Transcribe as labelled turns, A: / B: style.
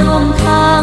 A: ร่วมทาง